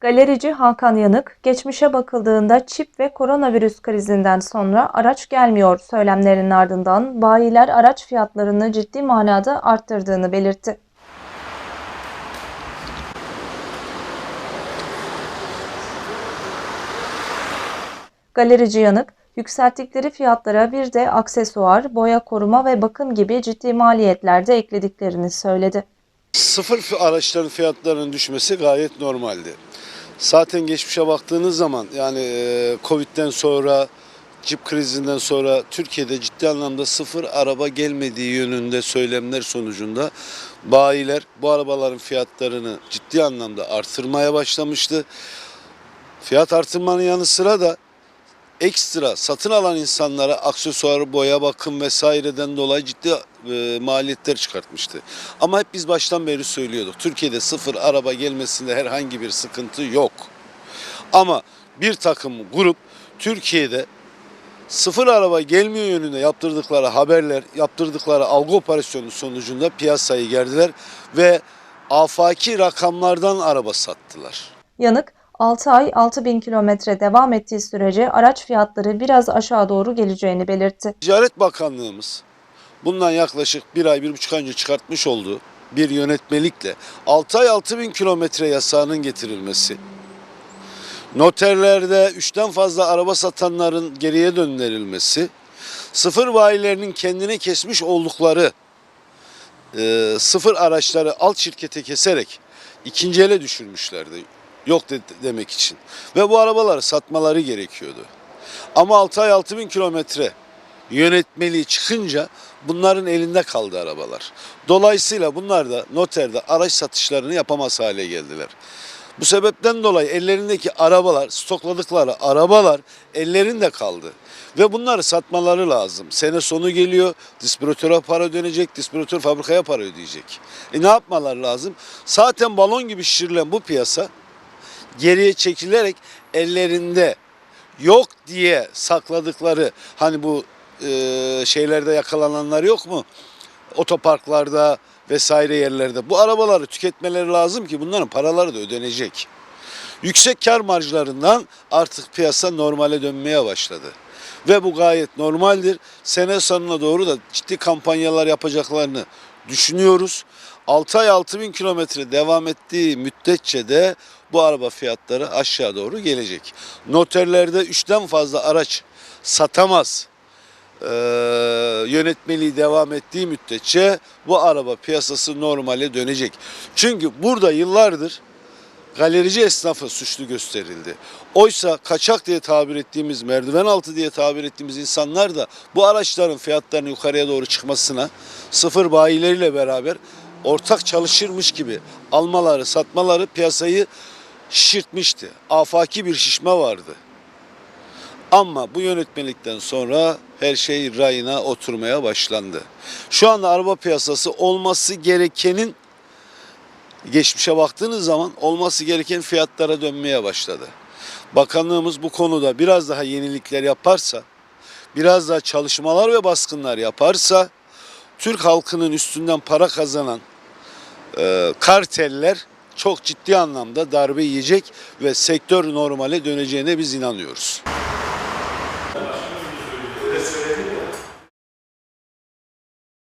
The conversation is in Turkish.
Galerici Hakan Yanık, geçmişe bakıldığında çip ve koronavirüs krizinden sonra araç gelmiyor söylemlerinin ardından bayiler araç fiyatlarını ciddi manada arttırdığını belirtti. Galerici Yanık, yükselttikleri fiyatlara bir de aksesuar, boya koruma ve bakım gibi ciddi maliyetler de eklediklerini söyledi. Sıfır araçların fiyatlarının düşmesi gayet normaldi. Zaten geçmişe baktığınız zaman yani e, Covid'den sonra, cip krizinden sonra Türkiye'de ciddi anlamda sıfır araba gelmediği yönünde söylemler sonucunda bayiler bu arabaların fiyatlarını ciddi anlamda artırmaya başlamıştı. Fiyat artırmanın yanı sıra da ekstra satın alan insanlara aksesuar, boya, bakım vesaireden dolayı ciddi e, maliyetler çıkartmıştı. Ama hep biz baştan beri söylüyorduk. Türkiye'de sıfır araba gelmesinde herhangi bir sıkıntı yok. Ama bir takım grup Türkiye'de sıfır araba gelmiyor yönünde yaptırdıkları haberler, yaptırdıkları algı operasyonu sonucunda piyasayı gerdiler ve afaki rakamlardan araba sattılar. Yanık, 6 ay 6000 kilometre devam ettiği sürece araç fiyatları biraz aşağı doğru geleceğini belirtti. Ticaret Bakanlığımız bundan yaklaşık bir ay, bir buçuk ay önce çıkartmış olduğu bir yönetmelikle 6 ay 6 bin kilometre yasağının getirilmesi, noterlerde 3'ten fazla araba satanların geriye döndürülmesi, sıfır bayilerinin kendine kesmiş oldukları e, sıfır araçları alt şirkete keserek ikinci ele düşürmüşlerdi. Yok de- demek için. Ve bu arabaları satmaları gerekiyordu. Ama 6 ay 6 bin kilometre yönetmeliği çıkınca bunların elinde kaldı arabalar. Dolayısıyla bunlar da noterde araç satışlarını yapamaz hale geldiler. Bu sebepten dolayı ellerindeki arabalar, stokladıkları arabalar ellerinde kaldı. Ve bunları satmaları lazım. Sene sonu geliyor, distribütöre para dönecek, distribütör fabrikaya para ödeyecek. E ne yapmaları lazım? Zaten balon gibi şişirilen bu piyasa geriye çekilerek ellerinde yok diye sakladıkları hani bu e, şeylerde yakalananlar yok mu? Otoparklarda vesaire yerlerde bu arabaları tüketmeleri lazım ki bunların paraları da ödenecek. Yüksek kar marjlarından artık piyasa normale dönmeye başladı. Ve bu gayet normaldir. Sene sonuna doğru da ciddi kampanyalar yapacaklarını düşünüyoruz. 6 ay 6 bin kilometre devam ettiği müddetçe de bu araba fiyatları aşağı doğru gelecek. Noterlerde 3'ten fazla araç satamaz e, yönetmeliği devam ettiği müddetçe bu araba piyasası normale dönecek. Çünkü burada yıllardır galerici esnafı suçlu gösterildi. Oysa kaçak diye tabir ettiğimiz, merdiven altı diye tabir ettiğimiz insanlar da bu araçların fiyatlarının yukarıya doğru çıkmasına sıfır bayileriyle beraber ortak çalışırmış gibi almaları, satmaları piyasayı şişirtmişti. Afaki bir şişme vardı. Ama bu yönetmelikten sonra her şey rayına oturmaya başlandı. Şu anda araba piyasası olması gerekenin geçmişe baktığınız zaman olması gereken fiyatlara dönmeye başladı. Bakanlığımız bu konuda biraz daha yenilikler yaparsa, biraz daha çalışmalar ve baskınlar yaparsa Türk halkının üstünden para kazanan e, karteller çok ciddi anlamda darbe yiyecek ve sektör normale döneceğine biz inanıyoruz.